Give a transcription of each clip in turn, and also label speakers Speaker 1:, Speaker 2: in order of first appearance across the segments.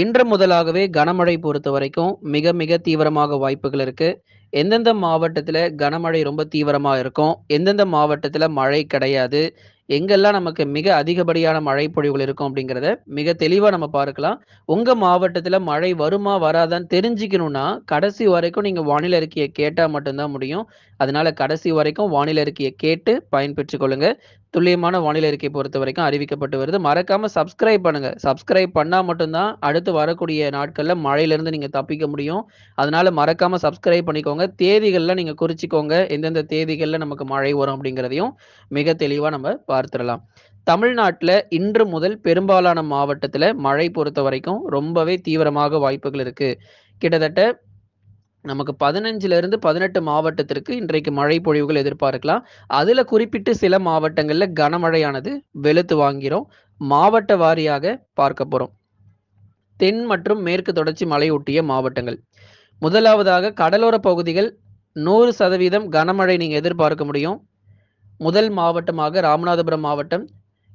Speaker 1: இன்று முதலாகவே கனமழை பொறுத்த வரைக்கும் மிக மிக தீவிரமாக வாய்ப்புகள் இருக்கு. எந்தெந்த மாவட்டத்தில் கனமழை ரொம்ப தீவிரமா இருக்கும்? எந்தெந்த மாவட்டத்தில் மழை கிடையாது? எங்கெல்லாம் நமக்கு மிக அதிகப்படியான மழை பொழிவுகள் இருக்கும் அப்படிங்கிறத மிக தெளிவா நம்ம பார்க்கலாம். உங்க மாவட்டத்தில் மழை வருமா? வராதான்னு தெரிஞ்சுக்கணும்னா, கடைசி வரைக்கும் நீங்க வானிலை அறிக்கையை கேட்டா மட்டும்தான் முடியும். அதனால கடைசி வரைக்கும் வானிலை அறிக்கையை கேட்டு பயன்பெற்றுக் கொள்ளுங்க. துல்லியமான வானிலை அறிக்கை பொறுத்தவரைக்கும் அறிவிக்கப்பட்டு வருது. மறக்காம சப்ஸ்கிரைப் பண்ணுங்க. சப்ஸ்கிரைப் பண்ணா மட்டும்தான் அடுத்து வரக்கூடிய நாட்கள்ல மழையிலிருந்து நீங்க தப்பிக்க முடியும். அதனால மறக்காம சப்ஸ்கிரைப் பண்ணிக்கோங்க. தேதிகள்லாம் நீங்க குறிச்சிக்கோங்க எந்தெந்த தேதிகள்ல நமக்கு மழை வரும் அப்படிங்கிறதையும் மிக தெளிவா நம்ம பார்த்துடலாம் தமிழ்நாட்டில் இன்று முதல் பெரும்பாலான மாவட்டத்தில் மழை பொறுத்த வரைக்கும் ரொம்பவே தீவிரமாக வாய்ப்புகள் இருக்குது கிட்டத்தட்ட நமக்கு 15லிருந்து 18 மாவட்டத்திற்கு இன்றைக்கு மழை பொழிவுகள் எதிர்பார்க்கலாம். அதுல குறிப்பிட்டு சில மாவட்டங்கள்ல கனமழையானது வெளுத்து வாங்கிறோம் மாவட்ட வாரியாக பார்க்க போறோம். தென் மற்றும் மேற்கு தொடர்ச்சி மலையொட்டிய மாவட்டங்கள். முதலாவதாக கடலோர பகுதிகள் 100% கனமழை நீங்க எதிர்பார்க்க முடியும். முதல் மாவட்டமாக ராமநாதபுரம் மாவட்டம்,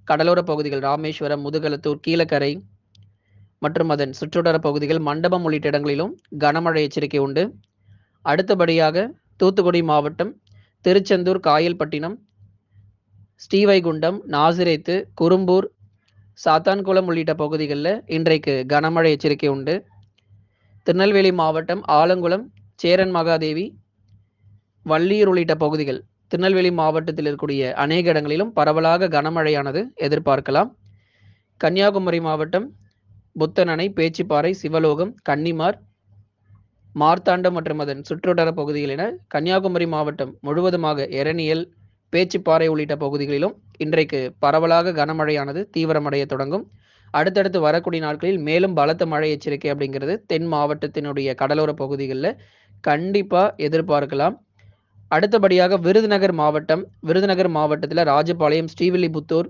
Speaker 1: கடலோர பகுதிகள் ராமேஸ்வரம், முதுகலத்தூர் கீழக்கரை மற்றும் அதன் சுற்றுவட்டார பகுதிகள், மண்டபம் உள்ளிட்ட இடங்களிலும் கனமழை எச்சரிக்கை உண்டு. அடுத்தபடியாக தூத்துக்குடி மாவட்டம், திருச்செந்தூர், காயல்பட்டினம், ஸ்ரீவைகுண்டம், நாசிரேத்து, குரும்பூர், சாத்தான்குளம் உள்ளிட்ட பகுதிகளில் இன்றைக்கு கனமழை எச்சரிக்கை உண்டு. திருநெல்வேலி மாவட்டம், ஆலங்குளம், சேரன் மகாதேவி, வள்ளியூர் உள்ளிட்ட பகுதிகள் திருநெல்வேலி மாவட்டத்தில் இருக்கக்கூடிய அநேக இடங்களிலும் பரவலாக கனமழையானது எதிர்பார்க்கலாம். கன்னியாகுமரி மாவட்டம், புத்தனணை, பேச்சிப்பாறை, சிவலோகம், கன்னிமார், மார்த்தாண்டம் மற்றும் அதன் சுற்றுவட்டார பகுதிகள் என கன்னியாகுமரி மாவட்டம் முழுவதுமாக எரணியல், பேச்சிப்பாறை உள்ளிட்ட பகுதிகளிலும் இன்றைக்கு பரவலாக கனமழையானது தீவிரமடைய தொடங்கும். அடுத்தடுத்து வரக்கூடிய நாட்களில் மேலும் பலத்த மழை எச்சரிக்கை அப்படிங்கிறது தென் மாவட்டத்தினுடைய கடலோர பகுதிகளில் கண்டிப்பாக எதிர்பார்க்கலாம். அடுத்தபடியாக விருதுநகர் மாவட்டம், விருதுநகர் மாவட்டத்தில் ராஜபாளையம், ஸ்ரீவில்லிபுத்தூர்,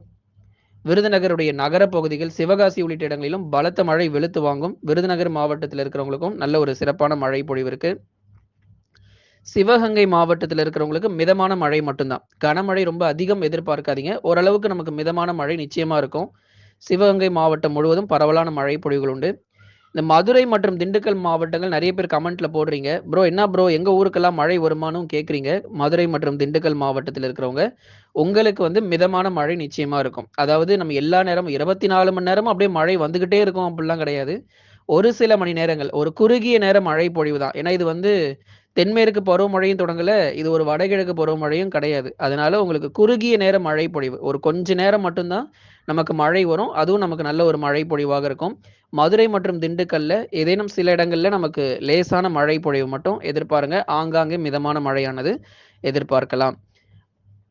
Speaker 1: விருதுநகருடைய நகர பகுதிகள், சிவகாசி உள்ளிட்ட இடங்களிலும் பலத்த மழை வெளுத்து வாங்கும். விருதுநகர் மாவட்டத்தில் இருக்கிறவங்களுக்கும் நல்ல ஒரு சிறப்பான மழை பொழிவு இருக்கு. சிவகங்கை மாவட்டத்தில் இருக்கிறவங்களுக்கு மிதமான மழை மட்டும்தான் கனமழை ரொம்ப அதிகம் எதிர்பார்க்காதீங்க. ஓரளவுக்கு நமக்கு மிதமான மழை நிச்சயமா இருக்கும். சிவகங்கை மாவட்டம் முழுவதும் பரவலான மழை பொழிவுகள் உண்டு. இந்த மதுரை மற்றும் திண்டுக்கல் மாவட்டங்கள் நிறைய பேர் கமெண்ட்ல போடுறீங்க. ப்ரோ என்ன ப்ரோ எங்க ஊருக்கெல்லாம் மழை வருமானும் கேட்குறீங்க மதுரை மற்றும் திண்டுக்கல் மாவட்டத்தில் இருக்கிறவங்க. உங்களுக்கு வந்து மிதமான மழை நிச்சயமா இருக்கும். அதாவது நம்ம எல்லா நேரமும் 24 மணி நேரமும் அப்படியே மழை வந்துகிட்டே இருக்கும் அப்படிலாம் கிடையாது. ஒரு சில மணி நேரங்கள், ஒரு குறுகிய நேரம் மழை பொழிவு தான். ஏன்னா இது வந்து தென்மேற்கு பருவமழையும் தொடங்கல. இது ஒரு வடகிழக்கு பருவமழையும் கிடையாது. அதனால உங்களுக்கு குறுகிய நேர மழை பொழிவு. ஒரு கொஞ்ச நேரம் மட்டும்தான் நமக்கு மழை வரும். அதுவும் நமக்கு நல்ல ஒரு மழை பொழிவாக இருக்கும். மதுரை மற்றும் திண்டுக்கல்ல ஏதேனும் சில இடங்கள்ல நமக்கு லேசான மழை பொழிவு மட்டும் எதிர்பாருங்க. ஆங்காங்கே மிதமான மழையானது எதிர்பார்க்கலாம்.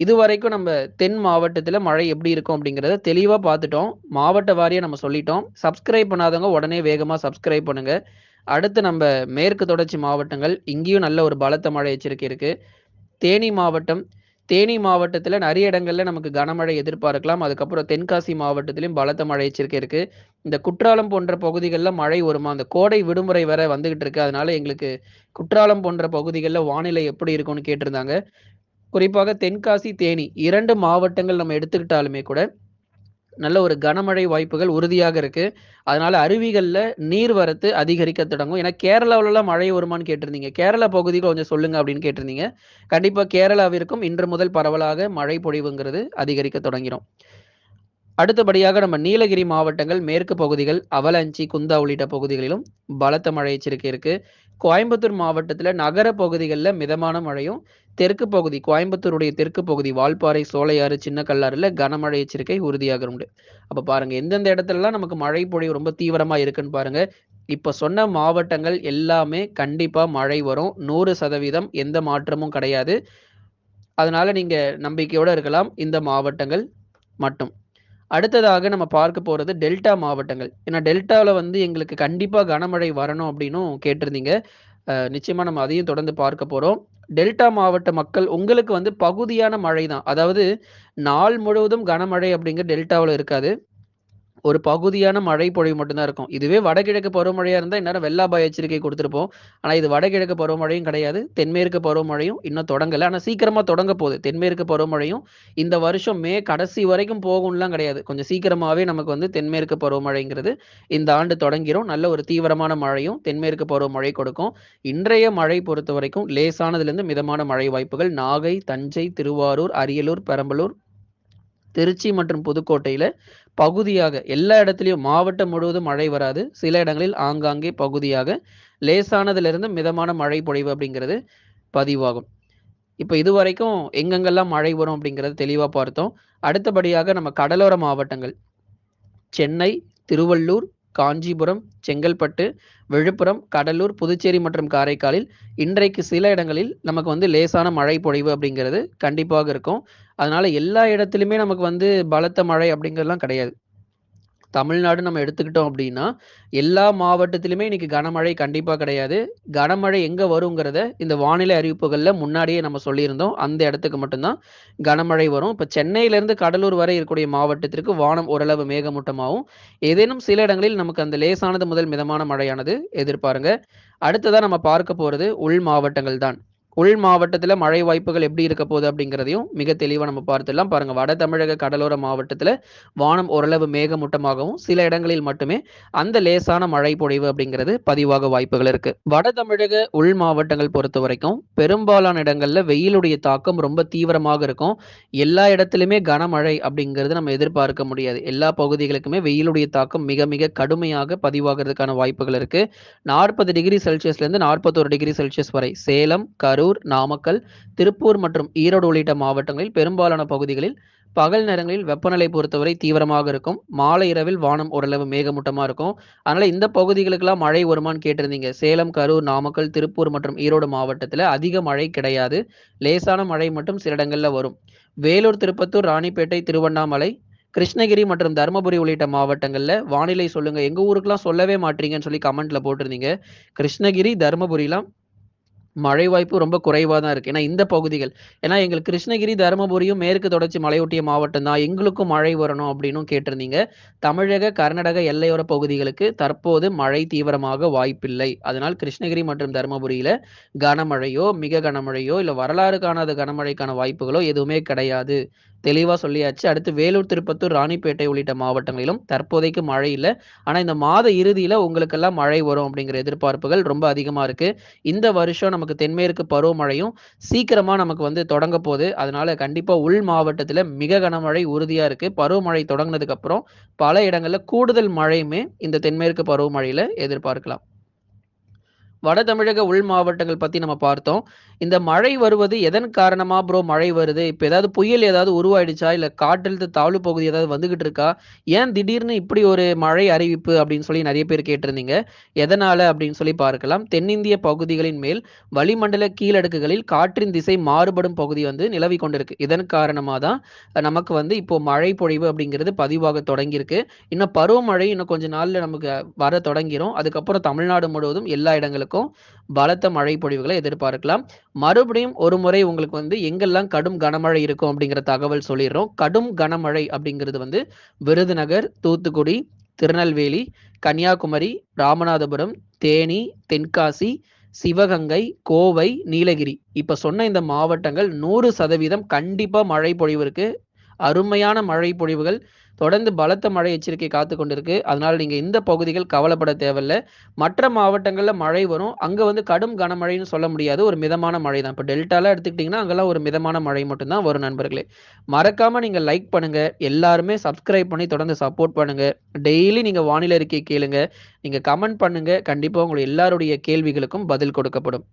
Speaker 1: இதுவரைக்கும் நம்ம தென் மாவட்டத்தில் மழை எப்படி இருக்கும் அப்படிங்கிறத தெளிவாக பார்த்துட்டோம். மாவட்ட வாரியாக நம்ம சொல்லிட்டோம். சப்ஸ்கிரைப் பண்ணாதவங்க உடனே வேகமாக சப்ஸ்கிரைப் பண்ணுங்கள் அடுத்து நம்ம மேற்கு தொடர்ச்சி மாவட்டங்கள். இங்கேயும் நல்ல ஒரு பலத்த மழை எச்சரிக்கை இருக்குது தேனி மாவட்டம், தேனி மாவட்டத்தில் நிறைய இடங்களில் நமக்கு கனமழை எதிர்பார்க்கலாம். அதுக்கப்புறம் தென்காசி மாவட்டத்திலையும் பலத்த மழை எச்சரிக்கை இருக்குது இந்த குற்றாலம் போன்ற பகுதிகளில் மழை வருமா? அந்த கோடை விடுமுறை வேற வந்துகிட்டு இருக்கு. அதனால எங்களுக்கு குற்றாலம் போன்ற பகுதிகளில் வானிலை எப்படி இருக்கும்னு கேட்டிருந்தாங்க. குறிப்பாக தென்காசி, தேனி இரண்டு மாவட்டங்கள் நம்ம எடுத்துக்கிட்டாலுமே கூட, நல்ல ஒரு கனமழை வாய்ப்புகள் உறுதியாக இருக்கு. அதனால நீர் நீர்வரத்து அதிகரிக்க தொடங்கும். ஏன்னா கேரளாவிலலாம் மழை வருமான்னு கேட்டிருந்தீங்க. கேரளா பகுதிகள் கொஞ்சம் சொல்லுங்க அப்படின்னு கேட்டிருந்தீங்க. கண்டிப்பா கேரளாவிற்கும் இன்று முதல் பரவலாக மழை பொழிவுங்கிறது அதிகரிக்க தொடங்கிடும் அடுத்தபடியாக நம்ம நீலகிரி மாவட்டங்கள், மேற்கு பகுதிகள், அவலஞ்சி குந்தா உள்ளிட்ட பகுதிகளிலும் பலத்த மழை எச்சரிக்கை இருக்கு. கோயம்புத்தூர் மாவட்டத்தில் நகர பகுதிகளில் மிதமான மழையும், தெற்கு பகுதி கோயம்புத்தூருடைய தெற்கு பகுதி வால்பாறை, சோலையாறு, சின்ன கல்லாறுல கனமழை எச்சரிக்கை உறுதியாக உண்டு. அப்ப பாருங்க எந்தெந்த இடத்துலலாம் நமக்கு மழை பொழிவு ரொம்ப தீவிரமா இருக்குன்னு பாருங்க. இப்ப சொன்ன மாவட்டங்கள் எல்லாமே கண்டிப்பா மழை வரும். 100% எந்த மாற்றமும் கிடையாது. அதனால நீங்க நம்பிக்கையோட இருக்கலாம். இந்த மாவட்டங்கள் மட்டும். அடுத்ததாக நம்ம பார்க்க போறது டெல்டா மாவட்டங்கள். ஏன்னா டெல்டாவில் வந்து எங்களுக்கு கண்டிப்பா கனமழை வரணும் அப்படின்னும் கேட்டிருந்தீங்க. நிச்சயமாக நிச்சயமா நம்ம அதையும் தொடர்ந்து பார்க்க போறோம். டெல்டா மாவட்ட மக்கள் உங்களுக்கு வந்து பகுதியான மழை தான். அதாவது நாள் முழுவதும் கனமழை அப்படிங்கிறது டெல்டாவில் இருக்காது. ஒரு பகுதியான மழை பொழிவு மட்டும்தான் இருக்கும். இதுவே வடகிழக்கு பருவமழையா இருந்தால் இந்நேரம் வெள்ளாபாய எச்சரிக்கை கொடுத்துருப்போம் ஆனால் இது வடகிழக்கு பருவமழையும் கிடையாது. தென்மேற்கு பருவமழையும் இன்னும் தொடங்கலை ஆனால் சீக்கிரமாக தொடங்க போகுது. தென்மேற்கு பருவமழையும் இந்த வருஷம் மே கடைசி வரைக்கும் போகும்லாம் கிடையாது. கொஞ்சம் சீக்கிரமாகவே நமக்கு வந்து தென்மேற்கு பருவமழைங்கிறது இந்த ஆண்டு தொடங்கிரும். நல்ல ஒரு தீவிரமான மழையும் தென்மேற்கு பருவமழை கொடுக்கும். இன்றைய மழை பொறுத்தவரைக்கும் லேசானதுலேருந்து மிதமான மழை வாய்ப்புகள் நாகை, தஞ்சை, திருவாரூர், அரியலூர், பெரம்பலூர், திருச்சி மற்றும் புதுக்கோட்டையில் பகுதியாக எல்லா இடத்துலையும் மாவட்டம் முழுவதும் மழை வராது. சில இடங்களில் ஆங்காங்கே பகுதியாக லேசானதுலேருந்து மிதமான மழை பொழிவு அப்படிங்கிறது பதிவாகும். இப்ப இதுவரைக்கும் எங்கெங்கெல்லாம் மழை வரும் அப்படிங்கிறத தெளிவாக பார்த்தோம். அடுத்தபடியாக நம்ம கடலோர மாவட்டங்கள். சென்னை, திருவள்ளூர், காஞ்சிபுரம், செங்கல்பட்டு, விழுப்புரம், கடலூர், புதுச்சேரி மற்றும் காரைக்காலில் இன்றைக்கு சில இடங்களில் நமக்கு வந்து லேசான மழை பொழிவு அப்படிங்கிறது கண்டிப்பாக இருக்கும். அதனால எல்லா இடத்துலையுமே நமக்கு வந்து பலத்த மழை அப்படிங்கிறதுலாம் கிடையாது. தமிழ்நாடு நம்ம எடுத்துக்கிட்டோம் அப்படின்னா, எல்லா மாவட்டத்திலுமே இன்னைக்கு கனமழை கண்டிப்பாக கிடையாது. கனமழை எங்கே வருங்கிறத இந்த வானிலை அறிவிப்புகளில் முன்னாடியே நம்ம சொல்லியிருந்தோம். அந்த இடத்துக்கு மட்டும்தான் கனமழை வரும். இப்போ சென்னையிலேருந்து கடலூர் வரை இருக்கக்கூடிய மாவட்டத்திற்கு வானம் ஓரளவு மேகமூட்டமாகவும் ஏதேனும் சில இடங்களில் நமக்கு அந்த லேசானது முதல் மிதமான மழையானது எதிர்பாருங்க. அடுத்ததாக நம்ம பார்க்க போகிறது உள் மாவட்டங்கள் தான். உள் மாவட்டத்தில் மழை வாய்ப்புகள் எப்படி இருக்க போகுது அப்படிங்கிறதையும் மிக தெளிவாக நம்ம பார்த்துடலாம். பாருங்கள் வட தமிழக கடலோர மாவட்டத்தில் வானம் ஓரளவு மேகமூட்டமாகவும், சில இடங்களில் மட்டுமே அந்த லேசான மழை பொழிவு அப்படிங்கிறது பதிவாக வாய்ப்புகள் இருக்கு. வட தமிழக உள் மாவட்டங்கள் பொறுத்த வரைக்கும் பெரும்பாலான இடங்களில் வெயிலுடைய தாக்கம் ரொம்ப தீவிரமாக இருக்கும். எல்லா இடத்துலையுமே கனமழை அப்படிங்கிறது நம்ம எதிர்பார்க்க முடியாது. எல்லா பகுதிகளுக்குமே வெயிலுடைய தாக்கம் மிக மிக கடுமையாக பதிவாகிறதுக்கான வாய்ப்புகள் இருக்கு. 40 டிகிரி செல்சியஸ்லேருந்து 41 டிகிரி செல்சியஸ் வரை சேலம், கரூர், நாமக்கல், திருப்பூர் மற்றும் ஈரோடு உள்ளிட்ட மாவட்டங்களில் பெரும்பாலான பகுதிகளில் பகல் நேரங்களில் வெப்பநிலை பொறுத்தவரை தீவிரமாக இருக்கும். மாலை இரவில் வானம் ஓரளவு மேகமூட்டமாக இருக்கும். அதனால இந்த பகுதிகளுக்கெல்லாம் மழை வருமான்னு கேட்டிருந்தீங்க. சேலம், கரூர், நாமக்கல், திருப்பூர் மற்றும் ஈரோடு மாவட்டத்தில் அதிக மழை கிடையாது. லேசான மழை மட்டும் சில இடங்களில் வரும். வேலூர், திருப்பத்தூர், ராணிப்பேட்டை, திருவண்ணாமலை, கிருஷ்ணகிரி மற்றும் தருமபுரி உள்ளிட்ட மாவட்டங்களில் வானிலை சொல்லுங்கள் எங்க ஊருக்கெலாம் சொல்லவே மாட்றீங்கன்னு சொல்லி கமெண்ட்ல போட்டிருந்தீங்க. கிருஷ்ணகிரி, தருமபுரிலாம் மழை வாய்ப்பு ரொம்ப குறைவாக தான் இருக்குது ஏன்னா இந்த பகுதிகள். ஏன்னா எங்களுக்கு கிருஷ்ணகிரி, தருமபுரியும் மேற்கு தொடர்ச்சி மலையொட்டிய மாவட்டம் தான். எங்களுக்கும் மழை வரணும் அப்படின்னும் கேட்டிருந்தீங்க. தமிழக, கர்நாடக எல்லையோர பகுதிகளுக்கு தற்போது மழை தீவிரமாக வாய்ப்பில்லை. அதனால் கிருஷ்ணகிரி மற்றும் தருமபுரியில் கனமழையோ, மிக கனமழையோ, இல்லை வரலாறு காணாத கனமழைக்கான வாய்ப்புகளோ எதுவுமே கிடையாது. தெளிவாக சொல்லியாச்சு. அடுத்து வேலூர், திருப்பத்தூர், ராணிப்பேட்டை உள்ளிட்ட மாவட்டங்களிலும் தற்போதைக்கு மழை இல்லை ஆனால் இந்த மாத இறுதியில் உங்களுக்கெல்லாம் மழை வரும் அப்படிங்கிற எதிர்பார்ப்புகள் ரொம்ப அதிகமாக இருக்குது இந்த வருஷம் நமக்கு தென்மேற்கு பருவமழையும் சீக்கிரமாக நமக்கு வந்து தொடங்க போகுது அதனால கண்டிப்பாக உள் மாவட்டத்தில் மிக கனமழை உறுதியாக இருக்குது பருவமழை தொடங்கினதுக்கப்புறம் பல இடங்களில் கூடுதல் மழையுமே இந்த தென்மேற்கு பருவமழையில் எதிர்பார்க்கலாம். வட தமிழக உள் மாவட்டங்கள் பத்தி நம்ம பார்த்தோம். இந்த மழை வருவது எதன் காரணமா ப்ரோ மழை வருது? இப்ப ஏதாவது புயல் ஏதாவது உருவாயிடுச்சா? இல்ல காற்றழுத்த தாழ்வு பகுதி ஏதாவது வந்துகிட்டு இருக்கா? ஏன் திடீர்னு இப்படி ஒரு மழை அறிவிப்பு அப்படின்னு சொல்லி நிறைய பேர் கேட்டிருந்தீங்க. எதனால அப்படின்னு சொல்லி பார்க்கலாம். தென்னிந்திய பகுதிகளின் மேல் வளிமண்டல கீழடுக்குகளில் காற்றின் திசை மாறுபடும் பகுதி வந்து நிலவி கொண்டிருக்கு. இதன் காரணமா தான் நமக்கு வந்து இப்போ மழை பொழிவு அப்படிங்கிறது பதிவாக தொடங்கியிருக்கு. இன்னும் பருவமழை இன்னும் கொஞ்ச நாள்ல நமக்கு வர தொடங்கிரும். அதுக்கப்புறம் தமிழ்நாடு முழுவதும் எல்லா இடங்களுக்கும் பலத்த மழை பொழிவுகளை எதிர்பார்க்கலாம். மறுபடியும் ஒரு முறை உங்களுக்கு வந்து எங்கெல்லாம் கடும் கனமழை இருக்கும் அப்படிங்கிற தகவல் சொல்லிடுறோம் கடும் கனமழை அப்படிங்கிறது வந்து விருதுநகர், தூத்துக்குடி, திருநெல்வேலி, கன்னியாகுமரி, ராமநாதபுரம், தேனி, தென்காசி, சிவகங்கை, கோவை, நீலகிரி. இப்ப சொன்ன இந்த மாவட்டங்கள் 100% கண்டிப்பா மழை பொழிவு இருக்கு. அருமையான மழை பொழிவுகள் தொடர்ந்து பலத்த மழை எச்சரிக்கை காத்து கொண்டிருக்கு. அதனால நீங்க இந்த பகுதிகள் கவலைப்பட தேவையில்ல. மற்ற மாவட்டங்கள்ல மழை வரும். அங்க வந்து கடும் கனமழைன்னு சொல்ல முடியாது. ஒரு மிதமான மழை தான். இப்ப டெல்டாலாம் எடுத்துக்கிட்டீங்கன்னா, அங்கெல்லாம் ஒரு மிதமான மழை மட்டும்தான் வரும் நண்பர்களே. மறக்காம நீங்க லைக் பண்ணுங்க. எல்லாருமே சப்ஸ்கிரைப் பண்ணி தொடர்ந்து சப்போர்ட் பண்ணுங்க. டெய்லி நீங்க வானிலை அறிக்கை கேளுங்க. நீங்க கமெண்ட் பண்ணுங்க. கண்டிப்பா உங்களுடைய எல்லாருடைய கேள்விகளுக்கும் பதில் கொடுக்கப்படும்.